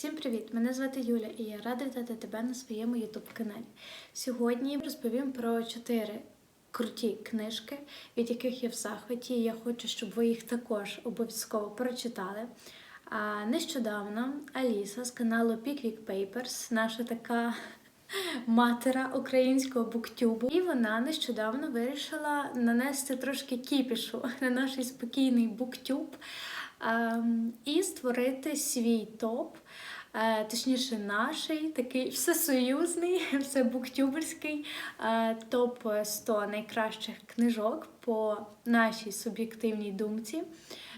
Всім привіт! Мене звати Юля і я рада вітати тебе на своєму youtube каналі. Сьогодні розповім про чотири круті книжки, від яких я в захваті. Я хочу, щоб ви їх також обов'язково прочитали. А нещодавно Аліса з каналу Pickwick Papers, наша така матера українського буктюбу, і вона нещодавно вирішила нанести трошки кіпішу на наш спокійний буктюб і створити свій топ. Е, Точніше, наший такий всесоюзний, всебуктюберський е, топ 100 найкращих книжок по нашій суб'єктивній думці.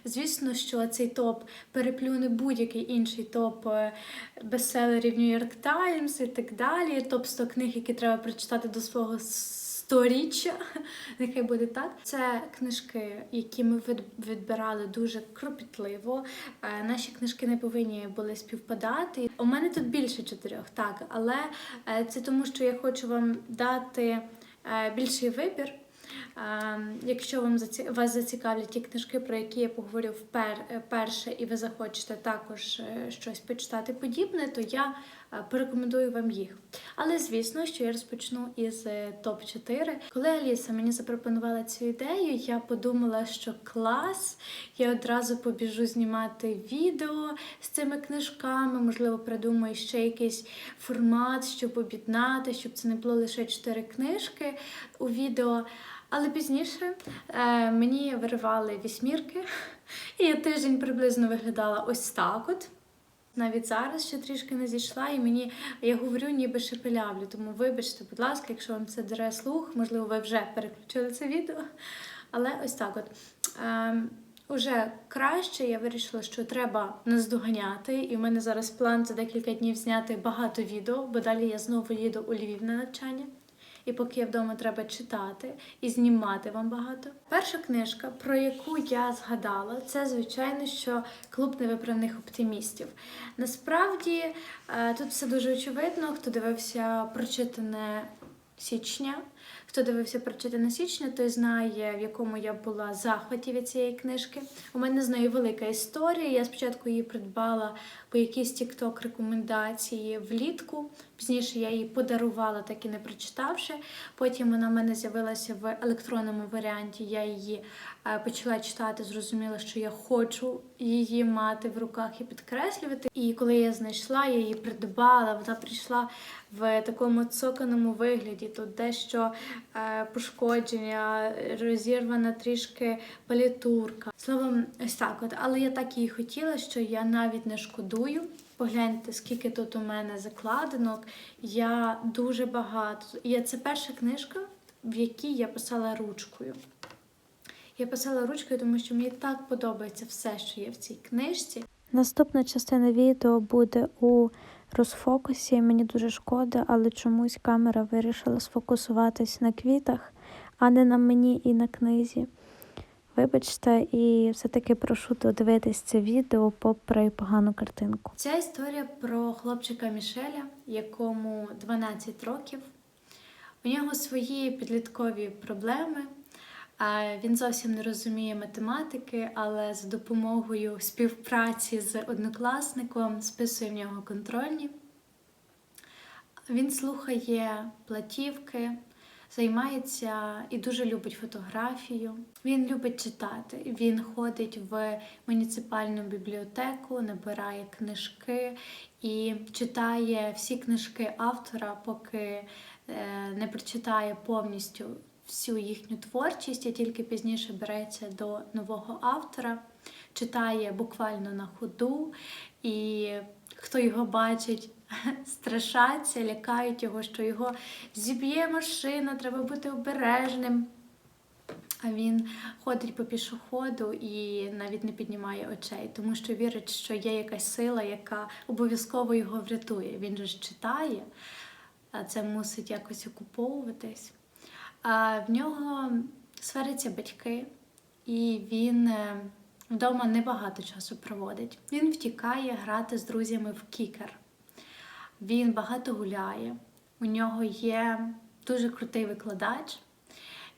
Звісно, що цей топ переплюне будь-який інший топ е, бестселерів New York Times і так далі. Топ 100 книг, які треба прочитати до свого сторіччя. Нехай буде так. Це книжки, які ми відбирали дуже кропітливо. Е, Наші книжки не повинні були співпадати. У мене тут більше чотирьох, так, але е, це тому, що я хочу вам дати е, більший вибір. Якщо вам вас зацікавлять ті книжки, про які я поговорю впер... е, і ви захочете також щось почитати подібне, то я порекомендую вам їх. Але звісно, що я розпочну із е, топ 4 Коли Аліса мені запропонувала цю ідею, я подумала, що клас, я одразу побіжу знімати відео з цими книжками, можливо, придумаю ще якийсь формат, щоб об'єднати, щоб це не було лише чотири книжки у відео. Але пізніше е, мені виривали вісьмірки, і я тиждень приблизно виглядала ось так от. Навіть зараз ще трішки не зійшла, і мені я говорю, ніби шепелявлю. Тому вибачте, будь ласка, якщо вам це дере слух, можливо, ви вже переключили це відео. Але ось так от. Ем, Уже краще я вирішила, що треба наздоганяти, і в мене зараз план за декілька днів зняти багато відео, бо далі я знову їду у Львів на навчання. І поки я вдома треба читати і знімати вам багато. Перша книжка, про яку я згадала, це звичайно, що клуб невиправних оптимістів. Насправді е, тут все дуже очевидно. Хто дивився прочитане січня, хто дивився прочитане січня, той знає, в якому я була захваті від цієї книжки. У мене з нею велика історія. Я спочатку її придбала по якійсь тікток рекомендації влітку. Пізніше я її подарувала, так і не прочитавши. Потім вона в мене з'явилася в електронному варіанті. Я її почала читати, зрозуміла, що я хочу її мати в руках і підкреслювати. І коли я знайшла, я її придбала. Вона прийшла в такому цоканому вигляді. Тут дещо е, пошкодження, розірвана трішки палітурка. Словом, ось так от. Але я так її хотіла, що я навіть не шкодую. Погляньте, скільки тут у мене закладинок. Я дуже багато. І це перша книжка, в якій я писала ручкою. Я писала ручкою, тому що мені так подобається все, що є в цій книжці. Наступна частина відео буде у розфокусі. Мені дуже шкода, але чомусь камера вирішила сфокусуватись на квітах, а не на мені і на книзі. Вибачте, і все-таки прошу додивитись це відео попри погану картинку. Ця історія про хлопчика Мішеля, якому 12 років. У нього свої підліткові проблеми. Він зовсім не розуміє математики, але за допомогою співпраці з однокласником списує в нього контрольні. Він слухає платівки, займається і дуже любить фотографію. Він любить читати. Він ходить в муніципальну бібліотеку, набирає книжки і читає всі книжки автора, поки е, не прочитає повністю всю їхню творчість, і тільки пізніше береться до нового автора, читає буквально на ходу, і хто його бачить, страшаться, лякають його, що його зіб'є машина, треба бути обережним. А він ходить по пішоходу і навіть не піднімає очей, тому що вірить, що є якась сила, яка обов'язково його врятує. Він же ж читає, а це мусить якось окуповуватись. В нього сваряться батьки, і він е, вдома небагато часу проводить. Він втікає грати з друзями в кікер. Він багато гуляє. У нього є дуже крутий викладач,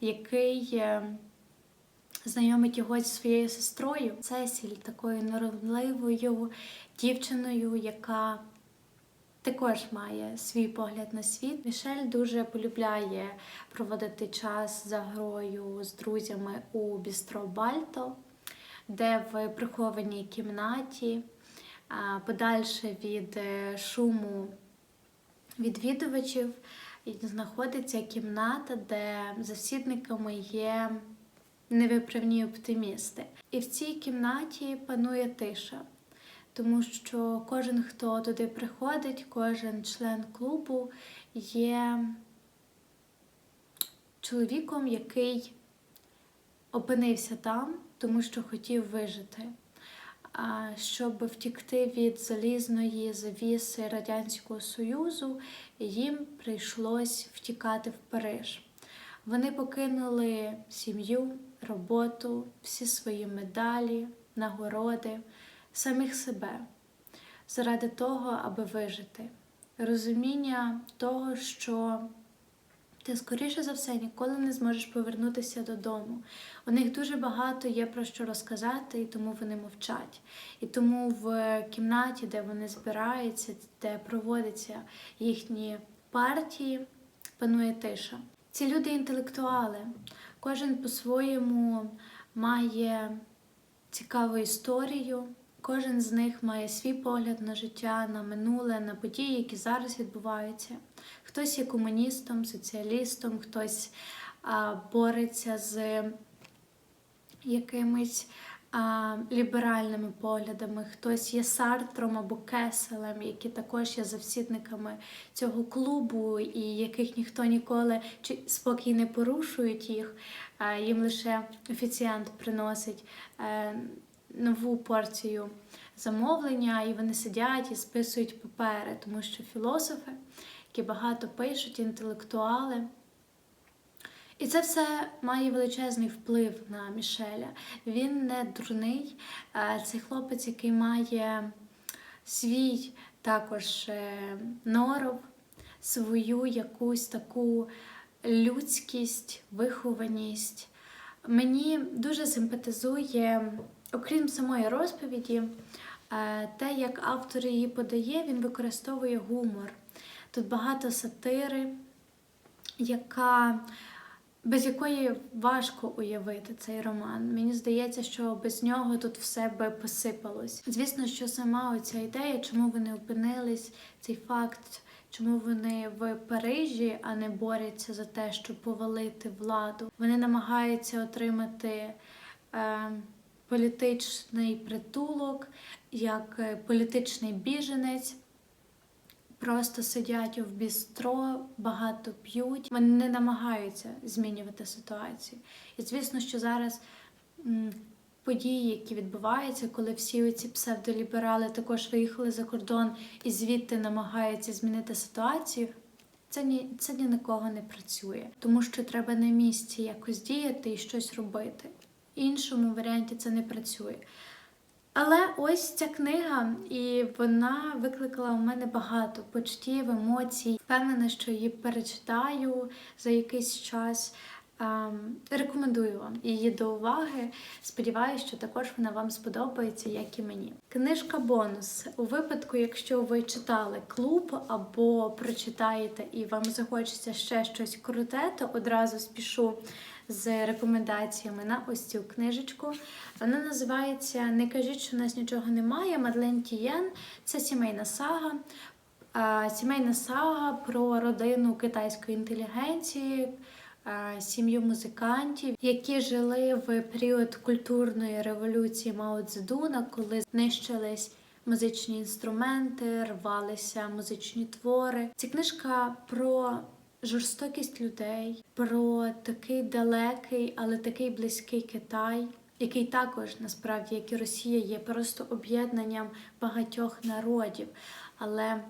який е, знайомить його зі своєю сестрою Цесіль, такою норовливою дівчиною, яка також має свій погляд на світ. Мішель дуже полюбляє проводити час за грою з друзями у бістро Бальто, де в прихованій кімнаті, подальше від е, шуму відвідувачів, знаходиться кімната, де засідниками є невиправні оптимісти. І в цій кімнаті панує тиша, тому що кожен, хто туди приходить, кожен член клубу є чоловіком, який опинився там, тому що хотів вижити. А щоб втікти від залізної завіси Радянського Союзу, їм прийшлось втікати в Париж. Вони покинули сім'ю, роботу, всі свої медалі, нагороди, самих себе заради того, аби вижити. Розуміння того, що ти, скоріше за все, ніколи не зможеш повернутися додому. У них дуже багато є про що розказати, і тому вони мовчать. І тому в кімнаті, де вони збираються, де проводяться їхні партії, панує тиша. Ці люди інтелектуали. Кожен по-своєму має цікаву історію. Кожен з них має свій погляд на життя, на минуле, на події, які зараз відбуваються. Хтось є комуністом, соціалістом, хтось а, бореться з якимись а, ліберальними поглядами, хтось є Сартром або Кеселем, які також є завсідниками цього клубу, і яких ніхто ніколи чи спокій не порушують їх. А, їм лише офіціант приносить е, нову порцію замовлення, і вони сидять і списують папери, тому що філософи, які багато пишуть, інтелектуали. І це все має величезний вплив на Мішеля. Він не дурний. Е, Цей хлопець, який має свій також е, норов, свою якусь таку людськість, вихованість. Мені дуже симпатизує, окрім самої розповіді, е, те, як автор її подає, він використовує гумор. Тут багато сатири, яка без якої важко уявити цей роман. Мені здається, що без нього тут все би посипалось. Звісно, що сама оця ідея, чому вони опинились, цей факт, чому вони в Парижі, а не борються за те, щоб повалити владу. Вони намагаються отримати. Е, Політичний притулок, як е, політичний біженець, просто сидять в бістро, багато п'ють. Вони не намагаються змінювати ситуацію. І звісно, що зараз події, які відбуваються, коли всі ці псевдоліберали також виїхали за кордон і звідти намагаються змінити ситуацію. Це ні, це ні на кого не працює, тому що треба на місці якось діяти і щось робити. Іншому варіанті це не працює. Але ось ця книга, і вона викликала у мене багато почуттів, емоцій. Впевнена, що її перечитаю за якийсь час. Ем, Рекомендую вам її до уваги. Сподіваюся, що також вона вам сподобається, як і мені. Книжка бонус. У випадку, якщо ви читали клуб або прочитаєте і вам захочеться ще щось круте, то одразу спішу з рекомендаціями на ось цю книжечку. Вона називається Не кажіть, що у нас нічого немає. Мадлен Тієн. Це сімейна сага. Сімейна сага про родину китайської інтелігенції, сім'ю музикантів, які жили в період культурної революції Мао Цзедуна, коли знищились музичні інструменти, рвалися музичні твори. Ця книжка про жорстокість людей, про такий далекий, але такий близький Китай, який також насправді, як і Росія, є просто об'єднанням багатьох народів, але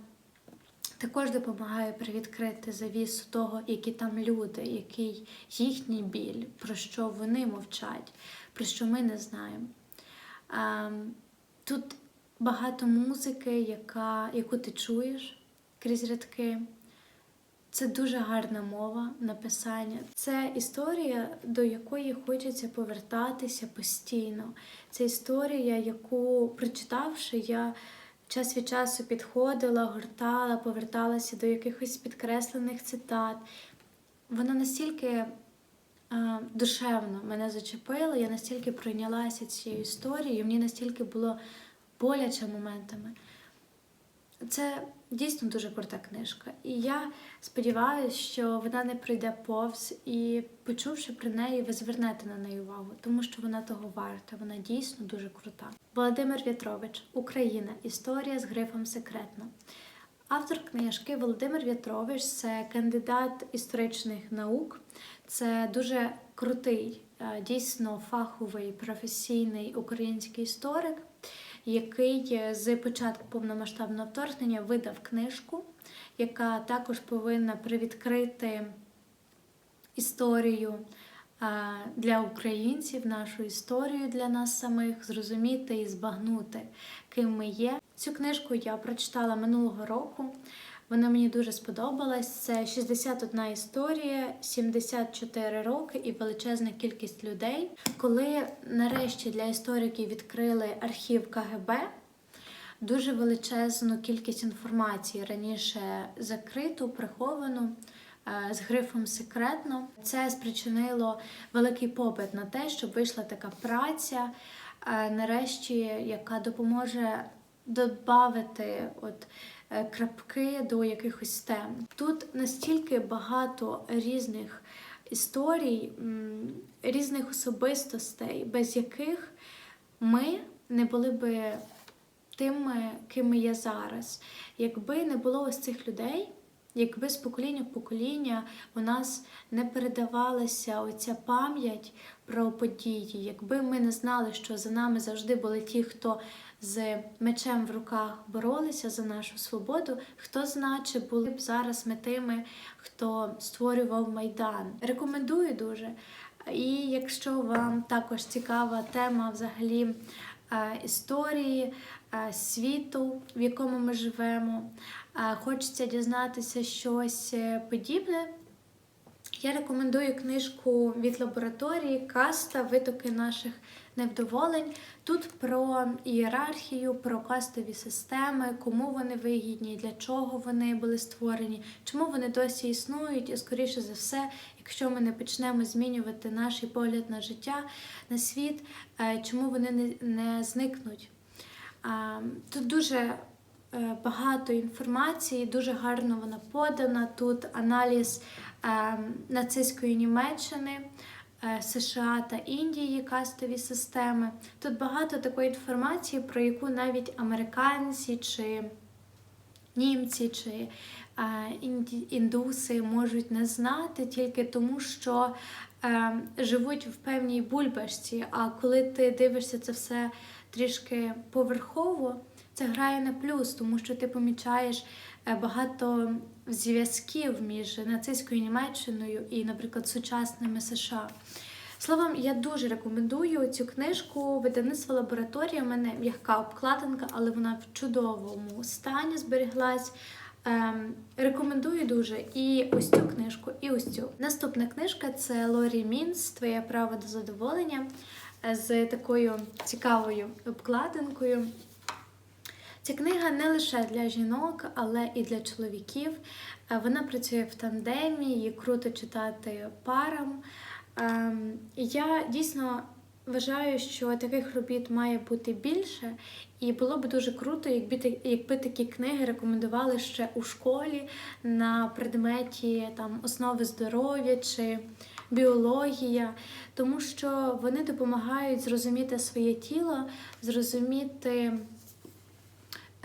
також допомагає привідкрити завісу того, які там люди, який їхній біль, про що вони мовчать, про що ми не знаємо. Ем, Тут багато музики, яка, яку ти чуєш крізь рядки. Це дуже гарна мова написання. Це історія, до якої хочеться повертатися постійно. Це історія, яку прочитавши, я час від часу підходила, гортала, поверталася до якихось підкреслених цитат. Вона настільки е, душевно мене зачепила, я настільки пройнялася цією історією, мені настільки було боляче моментами. Це дійсно дуже крута книжка. І я сподіваюся, що вона не пройде повз, і почувши про неї, ви звернете на неї увагу, тому що вона того варта. Вона дійсно дуже крута. Володимир В'ятрович, Україна. Історія з грифом секретно. Автор книжки Володимир В'ятрович це кандидат історичних наук. Це дуже крутий, е, дійсно фаховий професійний український історик, який е, з початку повномасштабного вторгнення видав книжку, яка також повинна привідкрити історію для українців, нашу історію для нас самих, зрозуміти і збагнути, ким ми є. Цю книжку я прочитала минулого року. Вона мені дуже сподобалась. Це 61 історія, 74 роки і величезна кількість людей. Коли нарешті для істориків відкрили архів КГБ, дуже величезну кількість інформації раніше закриту, приховану. е, З грифом секретно це спричинило великий попит на те, щоб вийшла така праця, е, нарешті, яка допоможе додати от крапки до якихось тем. Тут настільки багато різних історій, різних особистостей, без яких ми не були би тими, ким є зараз. Якби не було ось цих людей, якби з покоління в покоління у нас не передавалася оця пам'ять про події, якби ми не знали, що за нами завжди були ті, хто з мечем в руках боролися за нашу свободу, хто знає, були б зараз ми тими, хто створював майдан. Рекомендую дуже. І якщо вам також цікава тема взагалі е, історії, е, світу, в якому ми живемо, е, хочеться дізнатися щось подібне. Я рекомендую книжку від лабораторії Каста Витоки наших невдоволень. Тут про ієрархію, про кастові системи, кому вони вигідні, для чого вони були створені, чому вони досі існують, і скоріше за все, якщо ми не почнемо змінювати наш погляд на життя, на світ, е, чому вони не, зникнуть. Тут дуже е, багато інформації, дуже гарно вона подана. Тут аналіз е, нацистської Німеччини, США та Індії, кастові системи. Тут багато такої інформації, про яку навіть американці чи німці чи е, індуси можуть не знати тільки тому, що е, живуть в певній бульбашці. А коли ти дивишся це все трішки поверхово, це грає на плюс, тому що ти помічаєш е, багато зв'язків між нацистською Німеччиною і, наприклад, сучасними США. Словом, я дуже рекомендую цю книжку видавництва лабораторія. У мене м'яка обкладинка, але вона в чудовому стані зберіглась. Ем, рекомендую дуже і ось цю книжку, і ось цю. Наступна книжка це Лорі Мінс Твоє право до задоволення з такою цікавою обкладинкою. Ця книга не лише для жінок, але і для чоловіків. Е, Вона працює в тандемі, її круто читати парам. Ем, Я дійсно вважаю, що таких робіт має бути більше, і було б дуже круто, якби якби такі книги рекомендували ще у школі на предметі там основи здоров'я чи біологія, тому що вони допомагають зрозуміти своє тіло, зрозуміти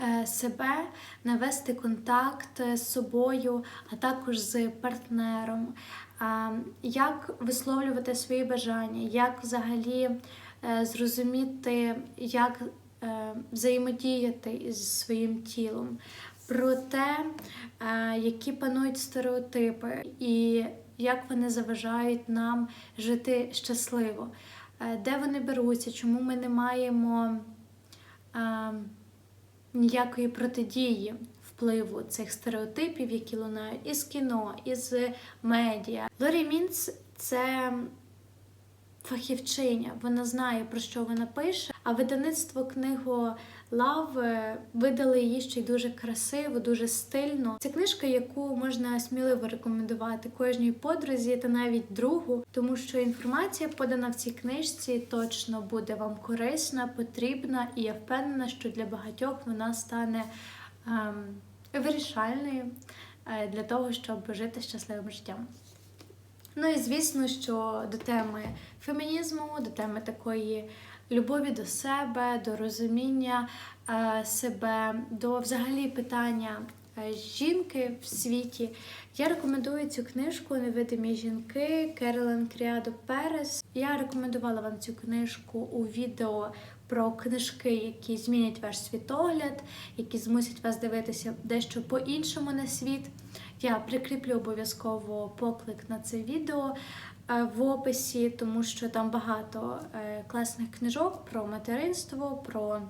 е, себе, навести контакт з собою, а також з партнером, як висловлювати свої бажання, як взагалі е, зрозуміти, як е, взаємодіяти із своїм тілом, про те, які панують стереотипи і як вони заважають нам жити щасливо, Е, де вони беруться, чому ми не маємо. е, ніякої протидії впливу цих стереотипів, які лунають із кіно, із медіа. Лорі Мінц це фахівчиня, вона знає, про що вона пише, а видавництво книгу Лав е, видали її ще й дуже красиво, дуже стильно. Це книжка, яку можна сміливо рекомендувати кожній подрузі та навіть другу, тому що інформація, подана в цій книжці, точно буде вам корисна, потрібна, і я впевнена, що для багатьох вона стане ем, вирішальною е, для того, щоб жити щасливим життям. Ну і звісно, що до теми фемінізму, до теми такої любові до себе, до розуміння е, себе, до взагалі питання е, жінки в світі. Я рекомендую цю книжку Невидимі жінки Керолен Кріадо Перес. Я рекомендувала вам цю книжку у відео про книжки, які змінять ваш світогляд, які змусять вас дивитися дещо по-іншому на світ. Я прикріплю обов'язково поклик на це відео в описі, тому що там багато е, класних книжок про материнство, про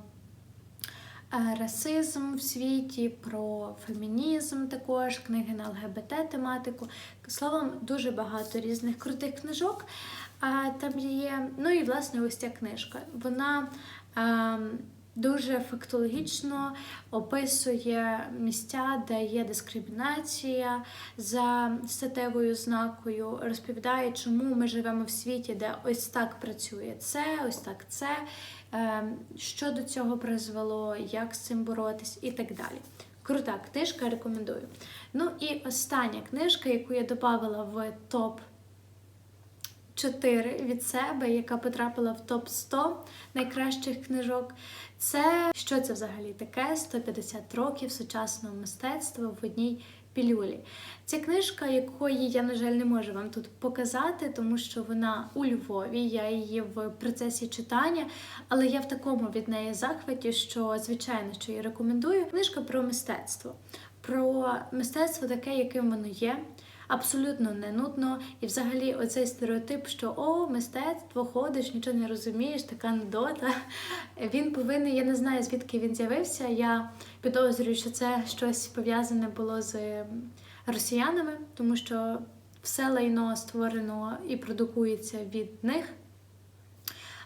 е, расизм в світі, про фемінізм також, книги на ЛГБТ тематику. Словом, дуже багато різних крутих книжок. Там є. Ну і власне ось ця книжка. Вона. Дуже фактологічно описує місця, де є дискримінація за статевою знакою, розповідає, чому ми живемо в світі, де ось так працює це, ось так це, ем, що до цього призвело, як з цим боротись і так далі. Крута книжка, рекомендую. Ну і остання книжка, яку я додавала в топ 4 від себе, яка потрапила в топ 100 найкращих книжок. Це що це взагалі таке? 150 років сучасного мистецтва в одній пілюлі. Це книжка, якої я, на жаль, не можу вам тут показати, тому що вона у Львові. Я її в процесі читання, але я в такому від неї захваті, що звичайно що я рекомендую. Книжка про мистецтво, про мистецтво таке, яким воно є абсолютно не нудно. І взагалі оцей стереотип, що о, мистецтво, ходиш, нічого не розумієш, така нудота. Він повинен, я не знаю, звідки він з'явився. Я підозрюю, що це щось пов'язане було з росіянами, тому що все лайно створено і продукується від них.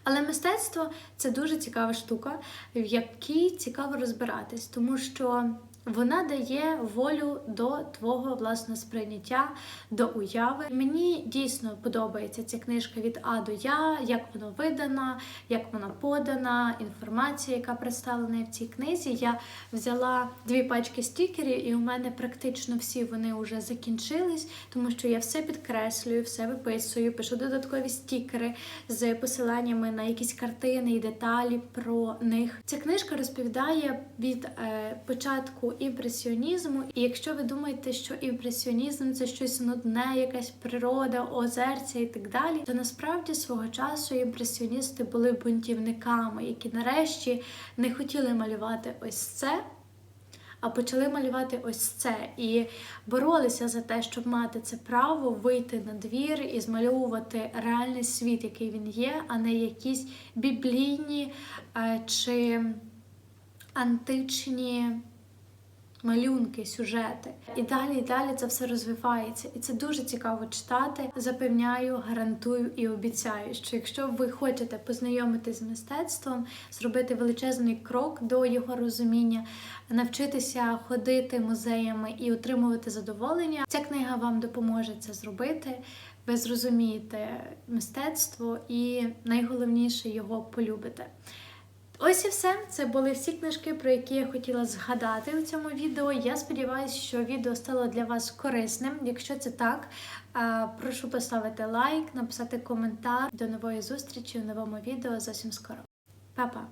Але мистецтво це дуже цікава штука, в якій цікаво розбиратись, тому що вона дає волю до твого власне сприйняття, до уяви. Мені дійсно подобається ця книжка від А до Я, як вона видана, як вона подана, інформація, яка представлена в цій книзі. Я взяла дві пачки стікерів, і у мене практично всі вони вже закінчились, тому що я все підкреслюю, все виписую, пишу додаткові стікери з посиланнями на якісь картини і деталі про них. Ця книжка розповідає від е, початку імпресіонізму. І якщо ви думаєте, що імпресіонізм це щось нудне, якась природа, озерця і так далі, то насправді свого часу імпресіоністи були бунтівниками, які нарешті не хотіли малювати ось це. А почали малювати ось це і боролися за те, щоб мати це право вийти на двір і змальовувати реальний світ, який він є, а не якісь біблійні е, чи античні малюнки, сюжети. І далі, і далі це все розвивається. І це дуже цікаво читати. Запевняю, гарантую і обіцяю, що якщо ви хочете познайомитись з мистецтвом, зробити величезний крок до його розуміння, навчитися ходити музеями і отримувати задоволення, ця книга вам допоможе це зробити. Ви зрозумієте мистецтво і найголовніше його полюбите. Ось і все. Це були всі книжки, про які я хотіла згадати у цьому відео. Я сподіваюся, що відео стало для вас корисним. Якщо це так, прошу поставити лайк, написати коментар. До нової зустрічі у новому відео зовсім скоро. Па-па!